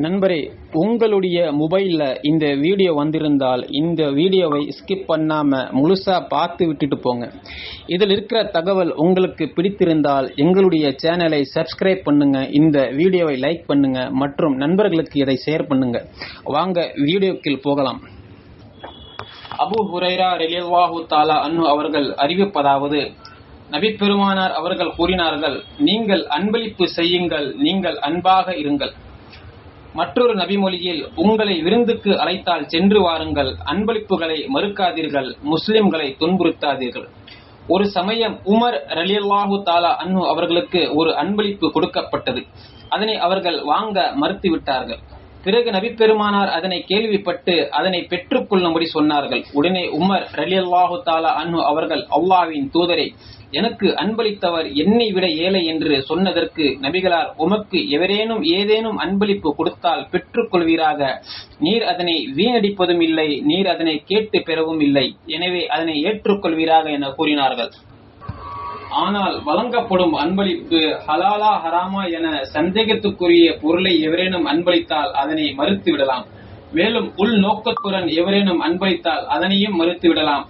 நண்பரே உங்களுடைய மொபைலில் இந்த வீடியோ வந்திருந்தால் இந்த வீடியோவை ஸ்கிப் பண்ணாமல் முழுசாக பார்த்து விட்டுட்டு போங்க. இதில் இருக்கிற தகவல் உங்களுக்கு பிடித்திருந்தால் எங்களுடைய சேனலை சப்ஸ்கிரைப் பண்ணுங்க இந்த வீடியோவை லைக் பண்ணுங்க மற்றும் நண்பர்களுக்கு இதை ஷேர் பண்ணுங்க. வாங்க வீடியோக்கில் போகலாம். அபு ஹுரைரா ரெலியல்லாஹு தாலா அன்னு அவர்கள் அறிவிப்பதாவது நபிப்பெருமானார் அவர்கள் கூறினார்கள் நீங்கள் அன்பளிப்பு செய்யுங்கள் நீங்கள் அன்பாக இருங்கள். மற்றொரு நபிமொழியில் உங்களை விருந்துக்கு அழைத்தால் சென்று வாருங்கள் அன்பளிப்புகளை மறுக்காதீர்கள் முஸ்லிம்களை துன்புறுத்தாதீர்கள். ஒரு சமயம் உமர் ரலியல்லாஹு தாலா அன்னு அவர்களுக்கு ஒரு அன்பளிப்பு கொடுக்கப்பட்டது. அதனை அவர்கள் வாங்க மறுத்துவிட்டார்கள். பிறகு நபி பெருமானார் அதனை கேள்விப்பட்டு அதனை பெற்றுக் கொள்ளும்படி சொன்னார்கள். உடனே உமர் ரலியல்லாஹு தாலா அன்னு அவர்கள் அல்லாவின் தூதரை எனக்கு அன்பளித்தவர் என்னை விட ஏழை என்று சொன்னதற்கு நபிகளார் உமக்கு எவரேனும் ஏதேனும் அன்பளிப்பு கொடுத்தால் பெற்றுக் கொள்வீராக நீர் அதனை வீணடிப்பதும் இல்லை நீர் அதனை கேட்டு பெறவும் இல்லை. எனவே அதனை ஏற்றுக்கொள்வீராக என கூறினார்கள். ஆனால் வழங்கப்படும் அன்பளிப்பு ஹலாலா ஹராமா என சந்தேகத்துக்குரிய பொருளை எவரேனும் அன்பளித்தால் அதனை மறுத்து விடலாம் மேலும் உள் நோக்கத்துடன் எவரேனும் அன்பளித்தால் அதனையும் மறுத்து விடலாம்